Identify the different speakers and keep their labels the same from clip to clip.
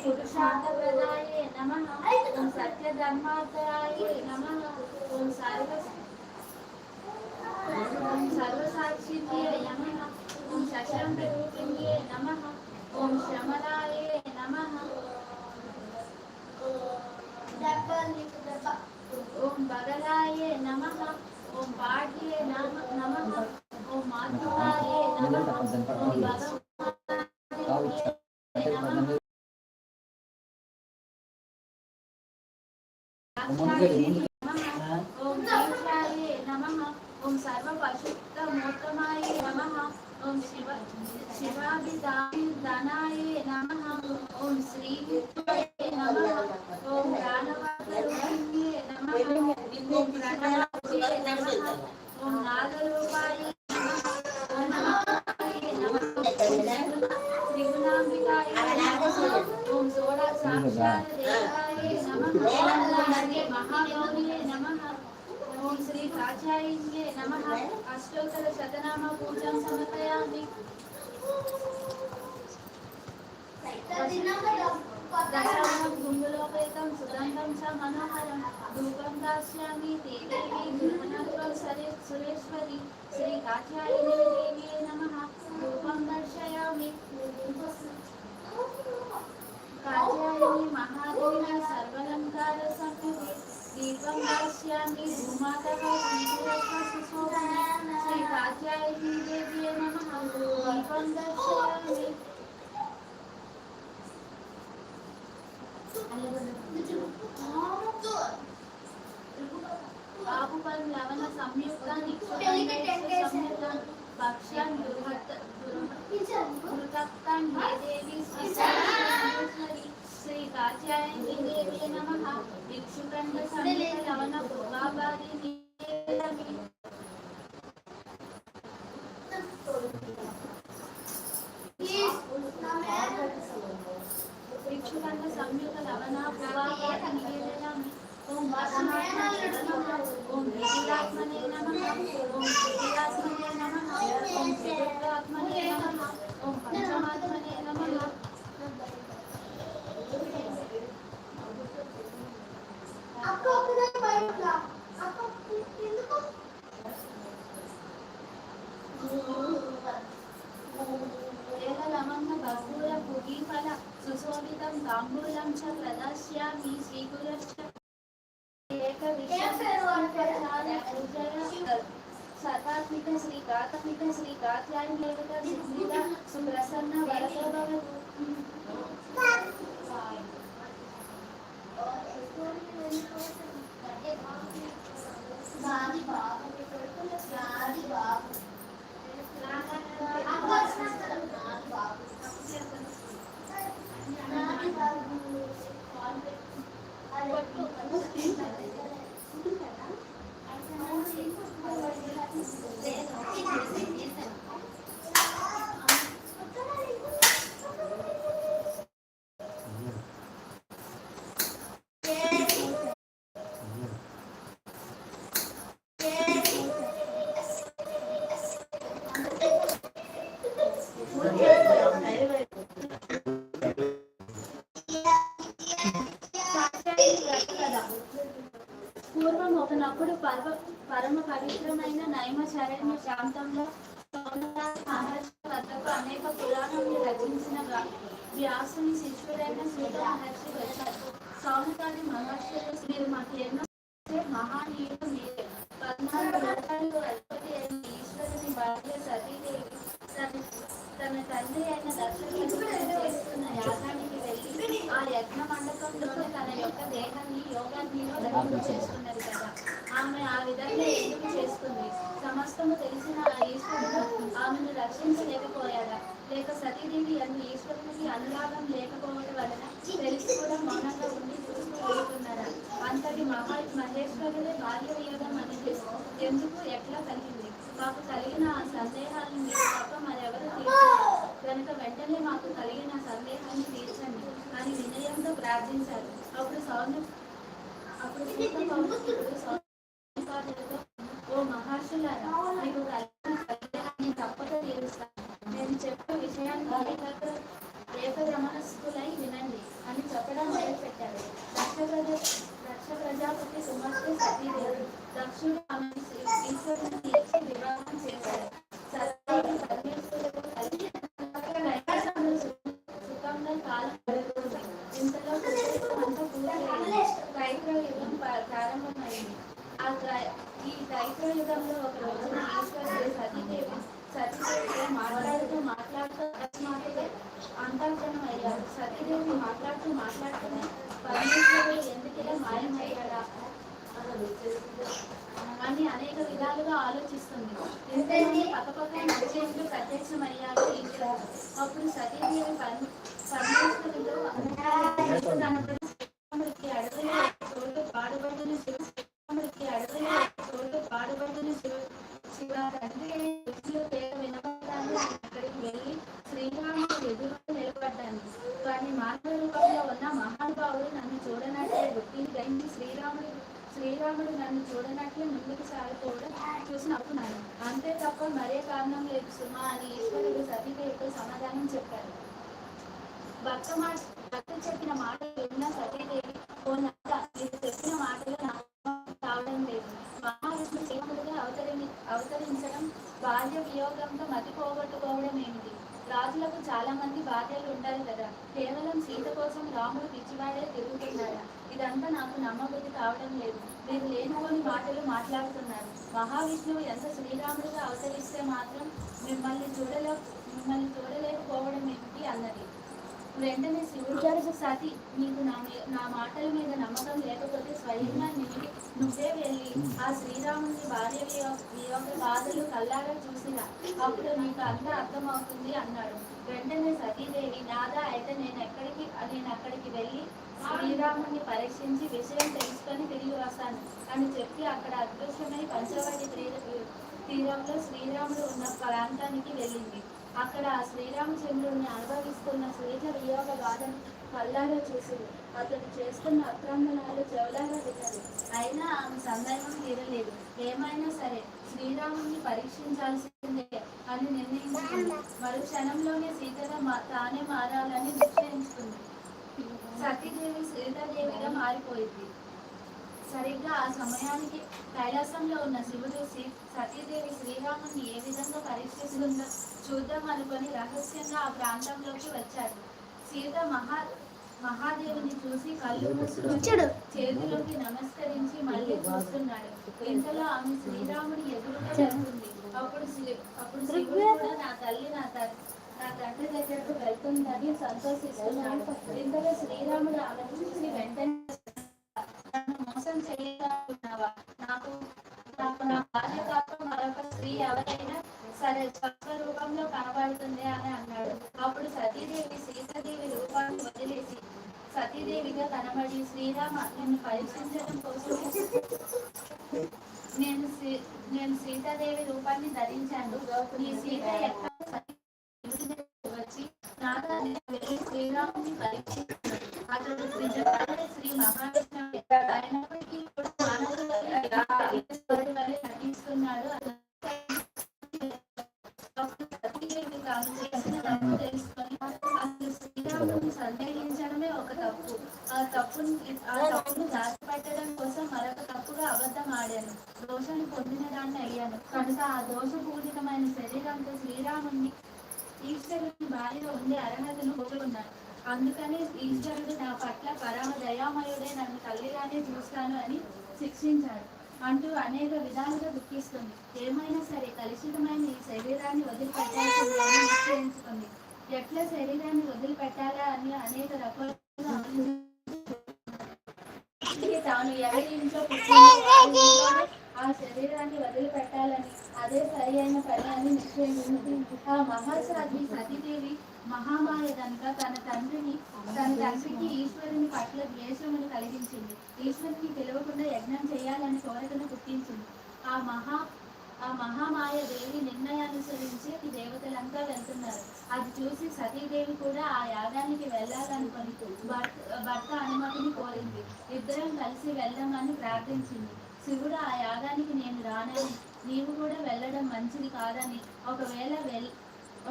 Speaker 1: शान्तप्रदाय नमः ॐ सत्यधर्मान्तराय नमः ॐ सर्व ॐ सर्वसाक्षित्ये नमः ॐ शशं प्रतिपिण्डे नमः ॐ शमनाय नमः ॐ बगलाय नमः ॐ पाठ्ये नमः ॐ मातुकाय नमः ॐ भगवते ओम सर्व पशुत्तमोत्तमाय नमः ओम शिव शिवाभिदानाय नमः ओम श्री नमः ओम दानवाय नमः ओम प्रणवाय नमः ओम नागरूपाय त्रिगुणाम्बिकाय नमः ओम सोडा साक्षात् देवाय नमः राजायिङ्गे नमः। अष्टोत्तरशतनामपूजां समर्पयामि दशां गुम्बुलोपेतं सुगन्धं च मनोहरं। धूपं दास्यामि ते देवी गृहणात्वं सरे सुरेश्वरी। श्रीकात्यायिनी देव्यै नमः। धूपं दर्शयामि। कात्यायिनी महादेवी सर्वलङ्कारसंयुगे एवं दास्यामि भूमातः श्रीगुरः सुसोऽपि श्रीभाग्यायै देव्यै नमः। एवं दर्शयामि बाहुबलं लवण संयुक्तानि संयुक्तानि भक्ष्यान् दुर्हत दुर्हृतक्तान् देवी श्री श्रीकाच्यायै देव्यै नमः भिक्षुकण्डसा శతాత్మిక శ్రీ కాత్మిక శ్రీ కాత్యాయని దేవత సుప్రసన్న యోగాగ్నిలో కదా ఆమె ఆ విధంగా ఎందుకు చేస్తుంది సమస్తము తెలిసిన ఆ ఈశ్వరుడు ఆమెను రక్షించలేకపోయాడా లేక సతీదేవి అన్ని ఈశ్వరునికి అనురాగం లేకపోవడం వలన తెలిసి కూడా మౌనంగా ఉండి చూస్తూ వెళ్తున్నారా అంతటి మహా మహేశ్వరుడే బాల్య వియోగం అనేది ఎందుకు ఎట్లా కలిగింది మాకు కలిగిన ఆ సందేహాలను మీరు తప్ప మరెవరు తీర్చారు కనుక వెంటనే మాకు కలిగిన సందేహాన్ని తీర్చండి. అని వినయంతో ప్రార్థించారు. అప్పుడు సౌన అప్పుడు సీత పౌరుడు సంసారులతో ఓ మహర్షులారా మీకు నేను తప్పక తీరుస్తాను నేను చెప్పే విషయాన్ని ఏకగ్రమణస్థులై వినండి అని చెప్పడం మొదలుపెట్టారు దక్ష ప్రజ దక్ష ప్రజాపతి సుమస్య సతీదేవి దక్షుడు ఆమె ఈశ్వరుని ఇంతలోనే పక్కపక్క నడిచేందుకు ప్రత్యక్షమయ్యాడు ఇంట్లో అప్పుడు సతీదేవి పరమ- పరమేశ్వరుడు తనపై శ్రీరాముడికి అడవిలో చోటు పాడుబడుతున్న శివ శ్రీరాముడికి అడవిలో చోటు పాడుబడుతున్న శివ శివ తండ్రి రుచులు పేరు వినపడాన్ని అక్కడికి వెళ్ళి శ్రీరాముడు ఎదురు నిలబడ్డాను. కానీ మానవ రూపంలో ఉన్న మహానుభావుడు నన్ను చూడనట్లే గుర్తిని గ్రహించి శ్రీరాముడు శ్రీరాముడు నన్ను చూడనట్లే ముందుకు సాగిపోవడం చూసి నవ్వుకున్నాను. అంతే తప్ప మరే కారణం లేదు సుమా అని ఈశ్వరుడు సతీదేవితో సమాధానం చెప్పారు భక్త మాట భక్త చెప్పిన మాటలు విన్న సతీదేవి ఓ మీరు చెప్పిన మాటలు కావడం లేదు. మహావిష్ణు శ్రీముడిగా అవతరి అవతరించడం భార్య వియోగంతో మతి పోగొట్టుకోవడం ఏమిటి? రాజులకు చాలా మంది భార్యలు ఉంటారు కదా. కేవలం సీత కోసం రాముడు పిచ్చివాడే తిరుగుతున్నాడా? ఇదంతా నాకు నమ్మబుద్ధి కావడం లేదు. మీరు లేనిపోని మాటలు మాట్లాడుతున్నారు. మహావిష్ణువు ఎంత శ్రీరాముడిగా అవతరిస్తే మాత్రం మిమ్మల్ని చూడలే మిమ్మల్ని చూడలేకపోవడం ఏమిటి అన్నది. వెంటనే శివుడు సతి నీకు నా మీ- నా మాటల మీద నమ్మకం లేకపోతే స్వయంగా నీవు నువ్వే వెళ్ళి ఆ శ్రీరాముని భార్య వియో- బాధలు కల్లారా చూసిరా అప్పుడు నీకు అంతా అర్థమవుతుంది అన్నాడు. వెంటనే సతీదేవి నాదా అయితే నేను ఎక్కడికి నేను అక్కడికి వెళ్ళి శ్రీరాముని పరీక్షించి విషయం తెలుసుకొని తిరిగి వస్తాను. అని చెప్పి అక్కడ అదృశ్యమై పంచవటి తీరంలో శ్రీరాముడు ఉన్న ప్రాంతానికి వెళ్ళింది. అక్కడ శ్రీరామచంద్రుడిని అనుభవిస్తున్న శ్రీజ వియోగ బాధను కళ్ళారా చూసింది అతడు చేస్తున్న అక్రమణాలు చెవులారా విన్నది. అయినా ఆమె సందర్భం తీరలేదు. ఏమైనా సరే శ్రీరాముని పరీక్షించాల్సిందే అని నిర్ణయించుకుంది. మరు క్షణంలోనే సీతగా మా- తానే మారాలని నిశ్చయించుకుంది. సతీదేవి సీతాదేవిగా మారిపోయింది. సరిగ్గా ఆ సమయానికి కైలాసంలో ఉన్న శివుడు సీ- సతీదేవి శ్రీరాముని ఏ విధంగా పరీక్షిస్తుందో చూద్దాం అనుకొని రహస్యంగా ఆ ప్రాంతంలోకి వచ్చాడు. సీత మహా మహాదేవిని చూసి కళ్ళు మూసుకొని చేతిలోకి నమస్కరించి మళ్ళీ చూస్తున్నాడు. ఇంతలో ఆమె శ్రీరాముడి ఎదురుగా వెళ్తుంది అప్పుడు అప్పుడు శివుడు కూడా నా తల్లి నా త- నా తండ్రి దగ్గరకు వెళ్తుందని సంతోషిస్తున్నాడు. ఇంతలో శ్రీరాముడు ఆమె చూసి వెంటనే మోసం చేయాలనుకున్నావా నాకు నాకు నా భార్య తప్ప మరొక స్త్రీ ఎవరైనా సరే స్వస్థ రూపంలో కనబడుతుంది అని అన్నాడు. అప్పుడు సతీదేవి సీతాదేవి రూపాన్ని వదిలేసి సతీదేవిగా కనబడి శ్రీరామ నిన్ను పరీక్షించడం కోసం నేను నేను సీతాదేవి రూపాన్ని ధరించాను. నీ సీత ఎక్కడ వచ్చి నాదా శ్రీరాముని పరీక్షించాడు. అతడు శ్రీ మహావిష్ణువు ఆయన తప్పును ఆ తప్పును దాచిపెట్టడం కోసం మరొక తప్పుగా అబద్ధం ఆడాను. దోషాన్ని పొందిన దాన్ని అయ్యాను. కనుక ఆ దోషపూరితమైన శరీరంతో శ్రీరాముని ఈశ్వరుని బారిలో ఉండే అర్హతను కోరుకున్నాను అందుకనే ఈశ్వరుడు నా పట్ల పరమ దయామయుడే నన్ను తల్లిగానే చూస్తాను అని శిక్షించాడు. అంటూ అనేక విధాలుగా దుఃఖిస్తుంది. ఏమైనా సరే కలుషితమైన ఈ శరీరాన్ని వదిలిపెట్టాల్సిందని నిశ్చయించుకుంది. ఎట్లా శరీరాన్ని వదిలిపెట్టాలా అని అనేక రకాలుగా తాను ఎవరి ఇంట్లో ఆ శరీరాన్ని వదిలిపెట్టాలని అదే సరి అయిన పని అని నిశ్చయించింది ఆ మహాసాధ్వి సతీదేవి మహామాయ కనుక తన తండ్రిని తన తండ్రికి ఈశ్వరుని పట్ల ద్వేషమును కలిగించింది. ఈశ్వరుని పిలవకుండా యజ్ఞం చేయాలని కోరికను పుట్టించింది. ఆ మహా ఆ మహామాయ దేవి నిర్ణయానుసరించి ఈ దేవతలంతా వెళ్తున్నారు. అది చూసి సతీదేవి కూడా ఆ యాగానికి వెళ్ళాలనుకొని భర్త భర్త అనుమతిని కోరింది. ఇద్దరం కలిసి వెళ్ళమని ప్రార్థించింది. శివుడు ఆ యాగానికి నేను రానని. నీవు కూడా వెళ్ళడం మంచిది కాదని. ఒకవేళ వెల్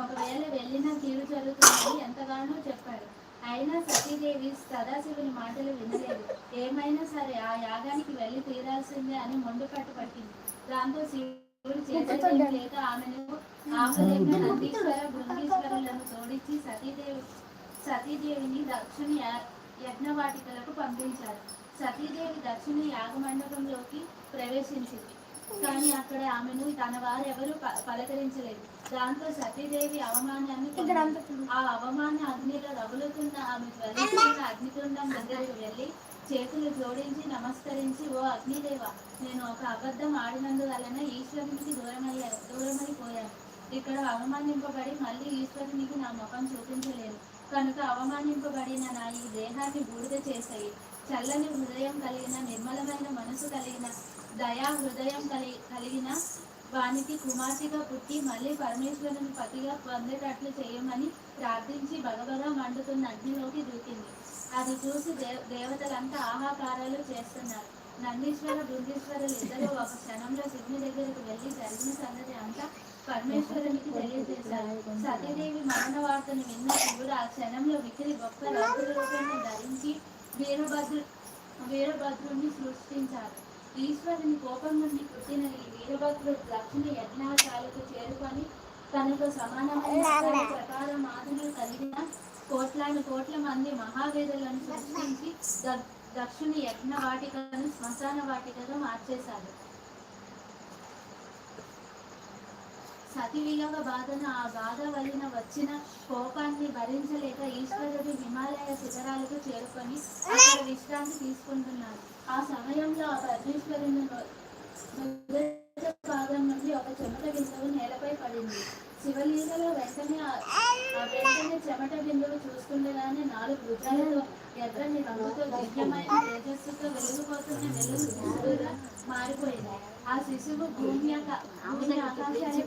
Speaker 1: ఒకవేళ వెళ్ళిన తీరు జరుగుతుందని ఎంతగానో చెప్పాడు. అయినా సతీదేవి సదాశివుని మాటలు వినలేదు. ఏమైనా సరే ఆ యాగానికి వెళ్ళి తీరాల్సిందే అని మొండు పట్టు పట్టింది. దాంతో శివుడు లేక ఆమెను ఆమెలేక నందీశ్వర బృందీశ్వరులను తోడించి సతీదేవి సతీదేవిని దక్షిణ యజ్ఞవాటికలకు పంపించారు సతీదేవి దక్షిణ యాగమండపంలోకి ప్రవేశించింది కానీ అక్కడ ఆమెను తన వారెవరూ ప- పలకరించలేదు దాంతో సతీదేవి అవమానాన్ని ఆ అవమాన అగ్నిలో రగులుతున్న ఆమె జ్వలిస్తున్న అగ్నికుండం దగ్గరకు వెళ్ళి చేతులు జోడించి నమస్కరించి ఓ అగ్నిదేవ నేను ఒక అబద్ధం ఆడినందువలన ఈశ్వరునికి దూరమయ్యా దూరమైపోయాను. ఇక్కడ అవమానింపబడి మళ్ళీ ఈశ్వరునికి నా ముఖం చూపించలేను కనుక అవమానింపబడిన నా ఈ దేహాన్ని బూడిద చేశాయి చల్లని హృదయం కలిగిన నిర్మలమైన మనసు కలిగిన దయా హృదయం కలి కలిగిన వానికి కుమార్తెగా పుట్టి మళ్ళీ పరమేశ్వరుని పతిగా పొందేటట్లు చేయమని ప్రార్థించి బగబగా మండుతున్న అగ్నిలోకి దూకింది. అది చూసి దేవ దేవతలంతా ఆహాకారాలు చేస్తున్నారు. నందీశ్వర బృందీశ్వరులు ఇద్దరు ఒక క్షణంలో శివుని దగ్గరకు వెళ్ళి జరిగిన సంగతి అంతా పరమేశ్వరునికి తెలియజేశారు. సతీదేవి మరణ వార్తను విన్న శివుడు ఆ క్షణంలో వికిరి గొప్ప రౌద్ర రూపాన్ని ధరించి వీరభద్రు వీరభద్రుణ్ణి సృష్టించారు ఈశ్వరుని కోపం నుండి పుట్టిన ఈ వీరభద్రుడు దక్షిణ యజ్ఞాశాలకు చేరుకొని తనకు సమానమైన ప్రకారం ఆదులు కలిగిన కోట్లాను కోట్ల మంది మహావేదులను సృష్టించి దక్షిణ యజ్ఞ వాటికను శ్మశాన వాటికగా మార్చేశాడు సతి వియోగ బాధను ఆ బాధ వలన వచ్చిన కోపాన్ని భరించలేక ఈశ్వరుడు హిమాలయ శిఖరాలకు చేరుకొని అక్కడ విశ్రాంతి తీసుకుంటున్నారు. ఆ సమయంలో ఆ పరమేశ్వరుని భాగం నుండి ఒక చెమట బిందువు నేలపై పడింది. శివలీలలో వెంటనే వెంటనే చెమట బిందువు చూస్తుండగానే నాలుగు రుద్రాలతో ఎర్రని రంగుతో దివ్యమైన తేజస్సుతో వెలుగుపోతున్న వెలుగు శిశువుగా మారిపోయింది. ఆ శిశువు భూమి ఆకా- భూమి ఆకాశాన్ని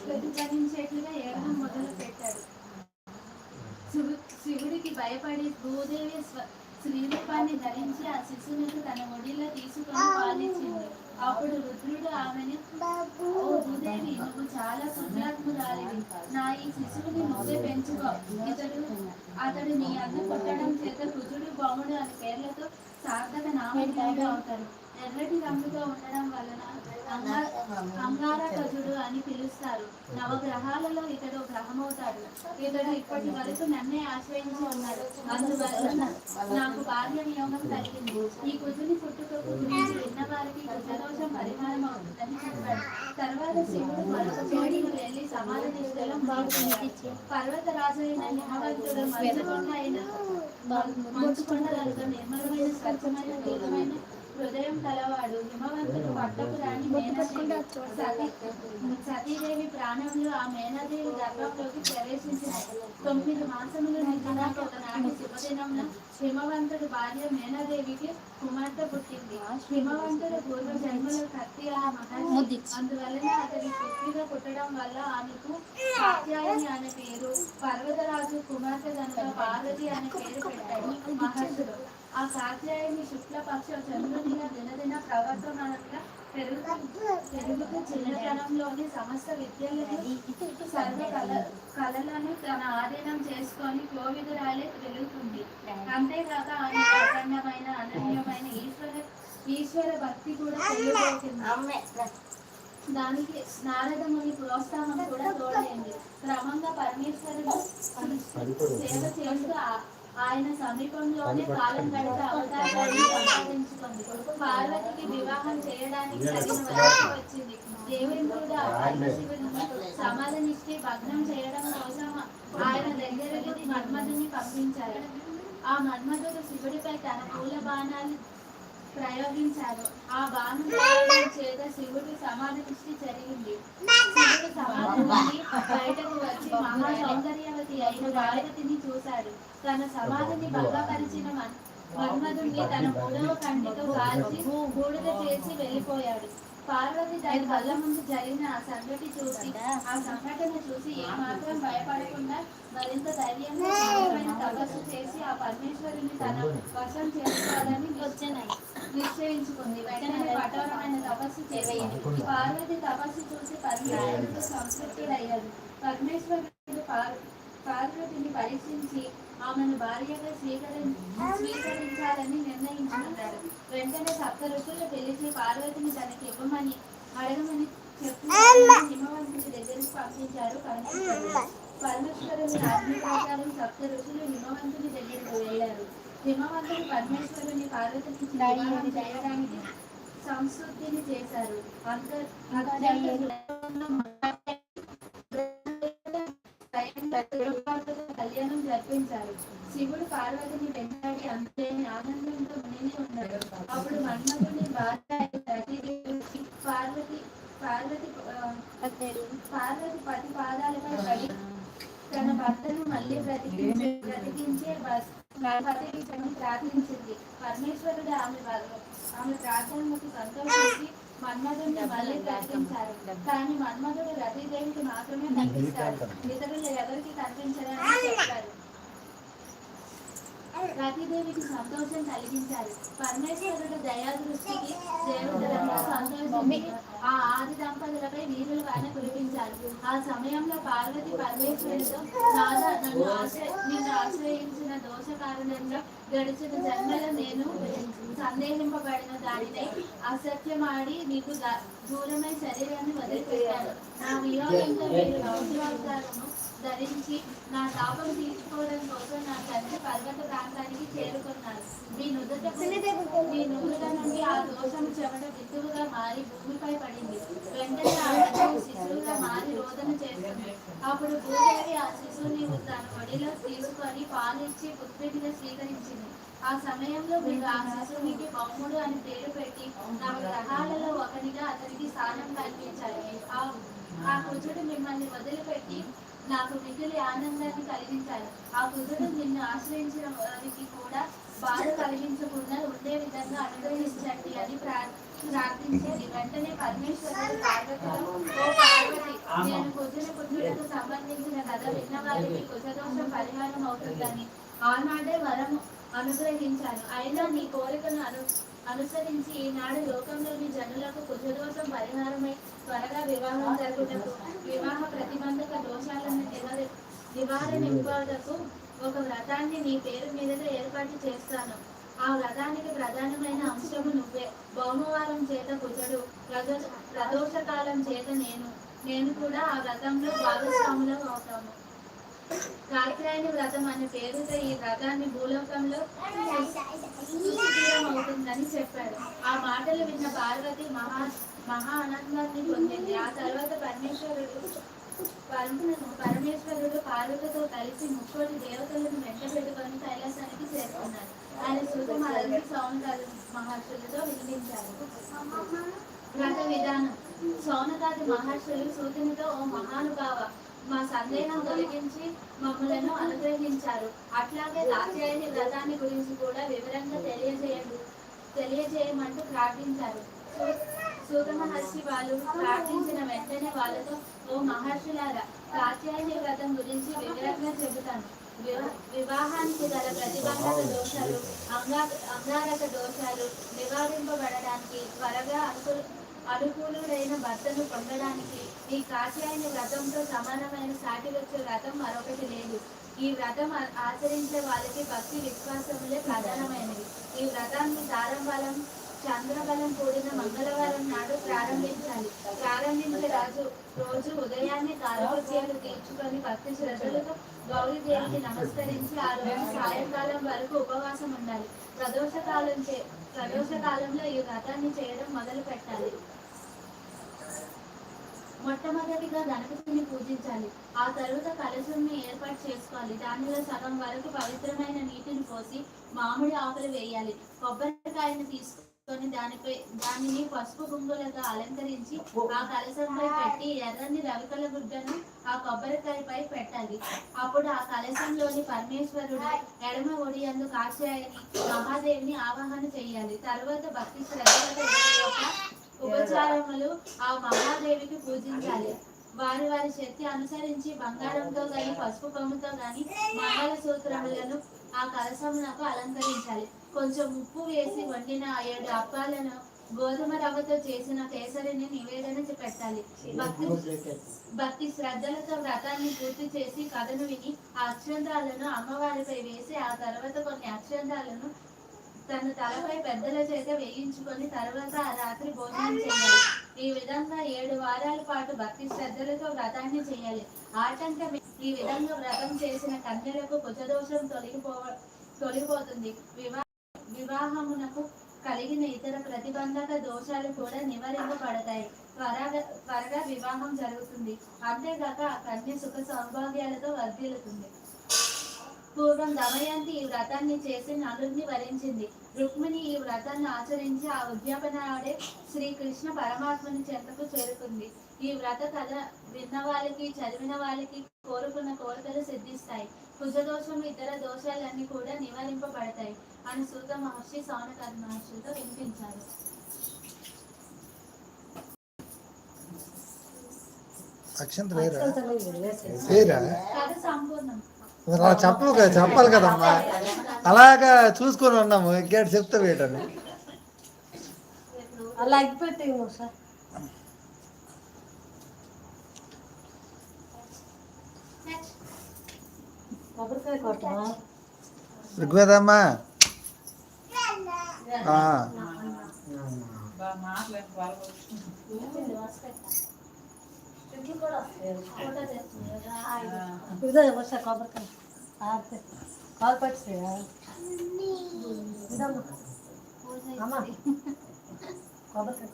Speaker 1: ప్రతిధ్వనించేట్లుగా ఏడడం మొదలు పెట్టాడు శివుడికి భయపడి భూదేవి స్త్రీరూపాన్ని ధరించి ఆ శిశువును తన ఒడిలో తీసుకొని పాలించింది. అప్పుడు రుద్రుడు ఆమెను ఓ భూదేవి నువ్వు చాలా పుణ్యాత్మురాలివి నా ఈ శిశువుని నువ్వే పెంచుకో. ఇతడు అతడు నీ అన్న కొట్టడం చేత కుజుడు బాముడు అనే పేర్లతో సార్థక నామధేయుడు అవుతాడు ఎర్రటి రంగుతో ఉండడం వలన అంగారకజుడు అని పిలుస్తారు. నవగ్రహాలలో ఇతడు గ్రహమవుతాడు. ఇతడు ఇప్పటి వరకు నన్నే ఆశ్రయించి ఉన్నాడు. అందువల్ల నాకు భార్య నియోగం కలిగింది. ఈ కుజుని పుట్టుకకు గురించి విన్నవారికి కుజదోషం పరిహారం అవుతుందని చెప్పాడు. తర్వాత శివుడు మరొక చోటికి వెళ్ళి సమాధి నిష్టలో మునిగిపోయాడు. పర్వతరాజు అయిన హిమవంతుడు మంచుకొండ నిర్మలమైన స్వచ్ఛమైన దూరమైన హృదయం కలవాడు హిమవంతుడు మేనదేవి సతీ సతీదేవి ప్రాణంలో ఆ మేనదేవి గర్భంలోకి ప్రవేశించినాయి. తొమ్మిది మాసములు నిండినాక ఒకనాటి శుభదినంలో హిమవంతుడు భార్య మేనదేవికి కుమార్తె పుట్టింది. హిమవంతుడు పూర్వ జన్మలో కత్తి ఆ మహర్షి. అందువలన అతని పుత్రిగా పుట్టడం వల్ల ఆమెకు కాత్యాయని అనే పేరు పర్వతరాజు కుమార్తె కనుక పార్వతి అనే పేరు పెట్టాడు మహర్షుడు ఆ కాత్యాయని శుక్లపక్ష చంద్రునిగా దినదిన ప్రవర్తమానంగా పెరుగుతూ పెరుగుతూ చిన్నతనంలోని సమస్త విద్యలను సర్వ కళ కళలను తన ఆధీనం చేసుకొని కోవిదురాలే వెలుగుతుంది. అంతేకాక ఆమె అఖండమైన అనన్యమైన ఈశ్వర ఈశ్వర భక్తి కూడా దానికి నారదముని ప్రోత్సాహం కూడా తోడైంది క్రమంగా పరమేశ్వరుడు సేవ చేస్తూ ఆయన సమీపంలోనే కాలం అవకాశాన్ని సంపాదించుకుంది. పార్వతికి వివాహం చేయడానికి తగిన వచ్చింది. దేవేంద్రుడు ఆ పరమశివుడిని సమాధినిచ్చి భగ్నం చేయడం కోసం ఆయన దగ్గరికి మన్మధుని పంపించారు. ఆ మన్మధుడు శివుడిపై తన పూల బాణాలు ప్రయోగించారు. ఆ బాణం చేత శివుడి సమాధి దృష్టి జరిగింది. శివుడు సమాధి నుండి బయటకు వచ్చి మహా సౌందర్యవతి అయిన పార్వతిని చూశాడు. తన సమాధిని భంగపరిచిన మన్- మన్మధుణ్ణి తన మూడవ కంటితో కాల్చి బూడిద చేసి వెళ్ళిపోయాడు. పార్వతి దాని కళ్ళ ముందు జరిగిన ఆ సంగతి చూసి ఆ సంఘటన చూసి ఏమాత్రం భయపడకుండా మరింత ధైర్యంగా తపస్సు చేసి ఆ పరమేశ్వరుని తన వశం చేసుకోవాలని వచ్చినాయి నిశ్చయించుకుంది వెంటనే కఠోరమైన తపస్సు పార్వతి తపస్సు చూసి పరమేశ్వరుడు సంతృప్తుడయ్యాడు పరమేశ్వరుడు పార్- పార్వతిని పరీక్షించి ఆమెను భార్యగా స్వీకరి స్వీకరించాలని నిర్ణయించుకున్నాడు వెంటనే సప్త ఋషులు పిలిచి పార్వతిని తనకి ఇవ్వమని అడగమని చెప్పి హిమవంతుని దగ్గరికి పంపించారు పరమేశ్వరుడు. పరమేశ్వరుని ఆజ్ఞ ప్రకారం సప్త ఋషులు హిమవంతుని దగ్గరికి వెళ్ళారు. హిమవంతుడు పరమేశ్వరుని పార్వతికి వివాహం చేయడానికి సంస్కృతిని చేశారు. కళ్యాణం జరిపించారు శివుడు పార్వతిని వెంటాడి అంతేని ఆనందంతో మునిగి ఉన్నాడు. అప్పుడు మన్మథుని భార్య పార్వతి పార్వతి పార్వతి పతి పాదాలపై పడి తన భర్తను మళ్ళీ బ్రతికించి బ్రతికించే బ్రతికించని ప్రార్థించింది. పరమేశ్వరుడు ఆమె ఆమె ప్రార్థనలకు సంతోషించి మన్మధుడిని మళ్ళీ బ్రతికించారు కానీ మన్మధుడు రతీదేవికి మాత్రమే కనిపిస్తాడు. ఇతరులు ఎవరికి కనిపించరని చెప్పారు. రతీదేవికి సంతోషం కలిగించారు పరమేశ్వరుడు దయాదృష్టికి దేవతలంతా సంతోషించి ఆ ఆది దంపతులపై నీరులు వాన కురిపించారు ఆ సమయంలో పార్వతి పరమేశ్వరుడు నాదా నన్ను ఆశ్రయ నిన్ను ఆశ్రయించిన దోష కారణంగా గడిచిన జన్మలో నేను సందేహింపబడిన దానిని అసత్యమాడి నీకు ద- దూరమై శరీరాన్ని వదిలిపెట్టాను. నా వియోగంతో మీరు మనుషులవుతారను ధరించి నా శాపం తీర్చుకోవడం కోసం నా తండ్రి పర్వత ప్రాంతానికి చేరుకున్నారు. మీ నుదుట మీ నుదుట నుండి ఆ దోషం చెమట బిందువుగా మారి భూమిపై పడింది. వెంటనే ఆ శిశువుగా మారి రోదన చేస్తుంది. అప్పుడు భూదేవి ఆ శిశువుని తన ఒడిలో తీసుకొని పాలిచ్చి పుత్రుడిగా స్వీకరించింది. ఆ సమయంలో మీరు ఆ శిశువునికి బొమ్ముడు అని పేరు పెట్టి నా గ్రహాలలో ఒకనిగా అతనికి స్థానం కల్పించాలి ఆ ఆ కుజుడు మిమ్మల్ని వదిలిపెట్టి నాకు మిగిలి ఆనందాన్ని కలిగించాలి. ఆ కుదురు నిన్ను ఆశ్రయించిన వారికి కూడా బాధ కలిగించకుండా ఉండే విధంగా అనుగ్రహించండి అని ప్రార్థించండి ప్రార్థించింది వెంటనే పరమేశ్వరుడు "ఓ పార్వతి నేను కుజుని పుట్టుటకు సంబంధించిన కథ విన్న వారికి కుజదోషం పరిహారం అవుతుందని ఆనాడే వరం అనుగ్రహించాను. అయినా నీ కోరికను అను అనుసరించి ఈనాడు లోకంలోని జనులకు కుజదోషం పరిహారమై త్వరగా వివాహం జరుగుతుంది వివాహ ప్రతిబంధక దోషాలను నివారి నివారణింపటకు ఒక వ్రతాన్ని నీ పేరు మీదుగా ఏర్పాటు చేస్తాను. ఆ వ్రతానికి ప్రధానమైన అంశము నువ్వే. భౌమవారం చేత కుజడు ప్రదోష ప్రదోషకాలం చేత నేను నేను కూడా ఆ వ్రతంలో భాగస్వాములు అవుతాను. కాత్యాయని వ్రతం అనే పేరుతో ఈ వ్రతాన్ని భూలోకంలో అవుతుందని చెప్పాడు. ఆ మాటలు విన్న పార్వతి మహా మహా ఆనందాన్ని పొందింది ఆ తర్వాత పరమేశ్వరుడు పరమ- పరమేశ్వరుడు పార్వతితో కలిసి ముక్కోటి దేవతలను వెంట పెట్టుకొని కైలాసానికి చేరుకున్నారు. ఆయన సూత మహర్షి మహర్షులతో వినిపించారు. వ్రత విధానం. సౌనకాది మహర్షులు సూతునితో ఓ మహానుభావ మా సందేహం తొలగించి మమ్మలను అనుగ్రహించారు. అట్లాగే దాత్యాయని వ్రతాన్ని గురించి కూడా వివరంగా తెలియజేయండి. తెలియజేయమంటూ ప్రార్థించారు. సూత మహర్షి వాళ్ళు ప్రార్థించిన వెంటనే వాళ్ళతో ఓ మహర్షులారా కాత్యాయని వ్రతం గురించి వివరంగా చెబుతాను. వివా- వివాహానికి గల ప్రతిబంధక దోషాలు అంగా అంగారక దోషాలు నివారింపబడడానికి త్వరగా అనుకూల అనుకూలుడైన భర్తను పొందడానికి ఈ కాత్యాయని వ్రతంతో సమానమైన సాటి వచ్చే వ్రతం మరొకటి లేదు. ఈ వ్రతం ఆచరించే వాళ్ళకి భక్తి విశ్వాసములే ప్రధానమైనవి. ఈ వ్రతాన్ని దారంబలం చంద్రబలం కూడిన మంగళవారం నాడు ప్రారంభించాలి. ప్రారంభించే రాజు రోజు ఉదయాన్నే కాలకృత్యాలు తీర్చుకొని భక్తి శ్రద్ధలతో గౌరీదేవికి నమస్కరించి ఆ రోజు సాయంకాలం వరకు ఉపవాసం ఉండాలి. ప్రదోష కాలం చే ప్రదోష కాలంలో ఈ వ్రతాన్ని చేయడం మొదలు పెట్టాలి. మొట్టమొదటిగా గణపతిని పూజించాలి. ఆ తరువాత కలశంని ఏర్పాటు చేసుకోవాలి. దానిలో సగం వరకు పవిత్రమైన నీటిని పోసి మామిడి ఆకులు వేయాలి. కొబ్బరికాయను తీసుకొని దానిపై దానిని పసుపు గుంగులతో అలంకరించి ఆ కలశంపై పెట్టి ఎర్రని రవికల గుడ్డను ఆ కొబ్బరికాయపై పెట్టాలి. అప్పుడు ఆ కలశంలోని పరమేశ్వరుడు ఎడమ ఒడియందు కాచాయని మహాదేవిని ఆవాహన చేయాలి. తరువాత భక్తి శ్రద్ధలతో ఉపచారములు ఆ మహాదేవికి పూజించాలి. వారి వారి శక్తి అనుసరించి బంగారంతో గాని పసుపు కొమ్ముతో గాని మంగళ సూత్రములను ఆ కలశమునకు అలంకరించాలి. కొంచెం ఉప్పు వేసి వండిన ఆ ఏడు అప్పాలను గోధుమ రవ్వతో చేసిన కేసరిని నివేదన పెట్టాలి. భక్తి భక్తి శ్రద్ధలతో వ్రతాన్ని పూర్తి చేసి కథను విని ఆ అక్షంతాలను అమ్మవారిపై వేసి ఆ తర్వాత కొన్ని అక్షంతాలను తన తలపై పెద్దల చేత వేయించుకొని తర్వాత ఆ రాత్రి భోజనం చేయాలి. ఈ విధంగా ఏడు వారాల పాటు భక్తి శ్రద్ధలతో వ్రతాన్ని చేయాలి. ఆటంకం ఈ విధంగా వ్రతం చేసిన కన్యలకు కుజదోషం తొలగిపో తొలగిపోతుంది. వివాహ వివాహమునకు కలిగిన ఇతర ప్రతిబంధక దోషాలు కూడా నివారింపబడతాయి. త్వరగా త్వరగా వివాహం జరుగుతుంది. అంతేగాక ఆ కన్య సుఖ సౌభాగ్యాలతో వర్ధిల్లుతుంది. పూర్వం దమయంతి ఈ వ్రతాన్ని చేసి నలుడిని వరించింది. రుక్మిణి ఈ వ్రతాన్ని ఆచరించి ఆ ఉద్యాపన ఆడే శ్రీకృష్ణ పరమాత్మని చెంతకు చేరుకుంది. ఈ వ్రత కథ విన్న వాళ్ళకి చదివిన వాళ్ళకి కోరుకున్న కోరికలు సిద్ధిస్తాయి. కుజదోషం ఇతర దోషాలన్నీ కూడా నివారింపబడతాయి. అని సూత మహర్షి సౌనకాది మహర్షులతో వినిపించారు కథ సంపూర్ణం.
Speaker 2: చెప్పవు కదా చెప్పాలి కదమ్మా. అలాగా చూసుకొని ఉన్నాము. ఇంకేటి చెప్తా
Speaker 3: అలా సార్. కొట్టమా?
Speaker 2: ఋగ్వేదమ్మా ఆ,
Speaker 3: ఇంట్లో కూడా వస్తాయి
Speaker 1: ఫోటో తెస్తుంది
Speaker 3: ఇదే వస్తా కొబ్బరికాయ ఆడితే కాలు పట్టిస్తాయా ఇదమ్మా అమ్మా కొబ్బరికాయ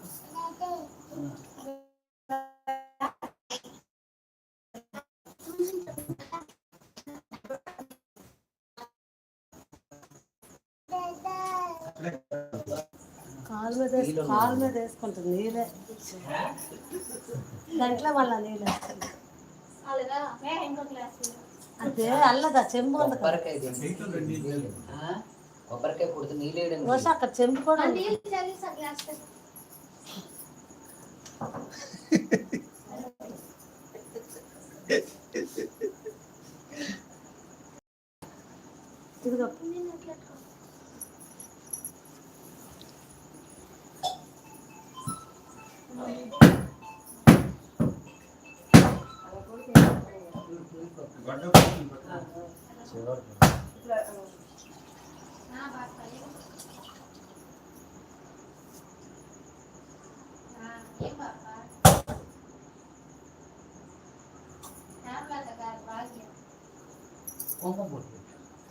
Speaker 3: కాలు మీద వేసుకుంటుంది నీళ్ళే దాంట్లో మళ్ళీ నీళ్ళు వేస్తుంది అంటే అల్లదా చెంబు ఉంది
Speaker 4: కొబ్బరికాయ పుడితే నీళ్ళు
Speaker 3: వస్తే అక్కడ చెంబు కూడా ఇదిగో.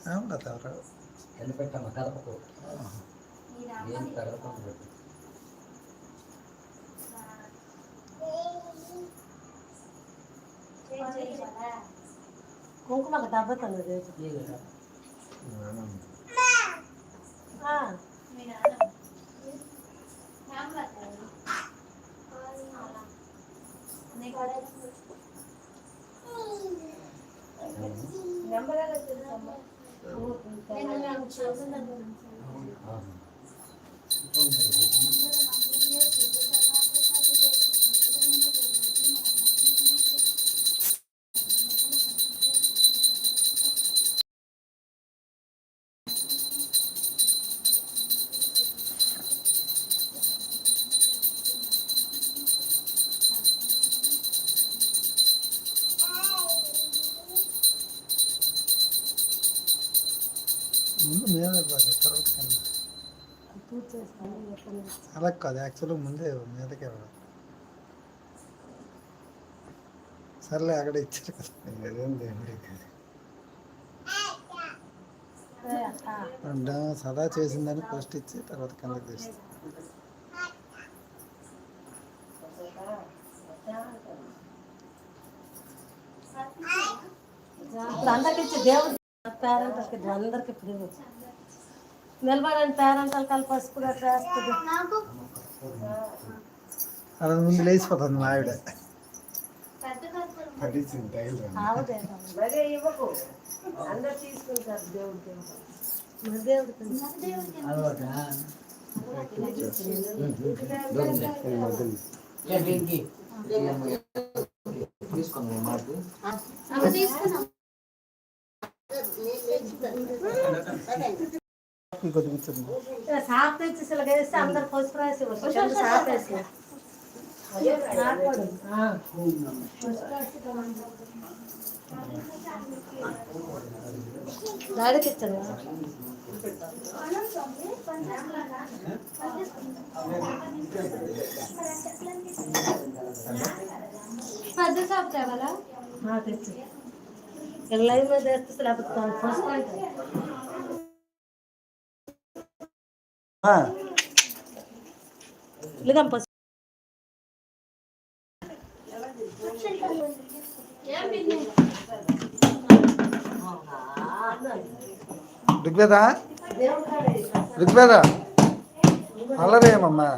Speaker 1: ఏం
Speaker 2: కదా ఎవరు?
Speaker 4: పెట్టమ్మా ఏం కదపకూడదు
Speaker 3: కుంకుమకు దెబ్బతుంది రేపు
Speaker 4: నీళ్ళు
Speaker 3: ఆ,
Speaker 2: అలా కాదు యాక్చువల్గా ముందే మీదకి వెళ్ళడం సర్లే అక్కడ ఇచ్చారు కదా. సదా చేసిందని ఫస్ట్ ఇచ్చి తర్వాత కిందకి తీస్తాం.
Speaker 3: అందరికి ఇచ్చి దేవుడు పేరెంట్కి అందరికి ఇప్పుడు ఇవ్వచ్చు. నిలబడని పేరెంటల్ కలిపి పసుపు గట్రా వేస్తుంది
Speaker 2: అలా ముందు లేచిపోతుంది మా ఆవిడ.
Speaker 3: ఆవిడే మరే ఇవ్వకు అందరు తీసుకుంటారు దేవుడి దేవుడు మన దేవుడికి
Speaker 1: దేవుడికి
Speaker 4: అలవాటా? ఏ, దీనికి. తీసుకోండి మాకు
Speaker 1: అమ్మ తీసుకున్నాం
Speaker 5: కొద్దిగా ఇచ్చింది
Speaker 3: సాప్ తెచ్చి అసలు వేస్తే అందరు పసుపు రాసి వస్తారు సాప్ వేసి ఆ. డాడీకి ఇచ్చాను
Speaker 6: పెద్ద షాప్ తేవాలా
Speaker 3: ఆ, తెచ్చు ఇక్కడ లైవ్ మీద వేస్తే లేకపోతే పసుపు
Speaker 6: పిన్ని
Speaker 5: ఋగ్వేద? ఋగ్వేద? అల్లరేమమ్మా?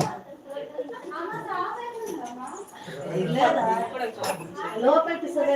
Speaker 3: సరే.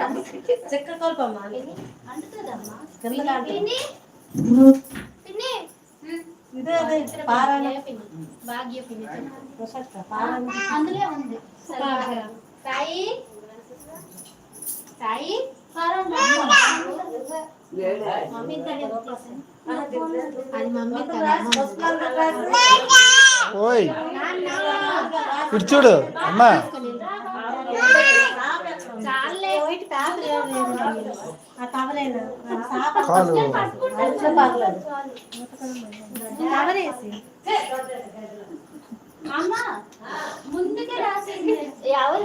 Speaker 7: అందరికీ పెద్ద
Speaker 3: చెక్క కోల్పమ్మా పారాయణ పారాయణ
Speaker 6: అందులో ఉంది సాయి సాయి మమ్మీ
Speaker 5: ఓయ్. ఇటు చూడు అమ్మా. కాలు.
Speaker 6: ముందుకే రాసింది. ఎవరు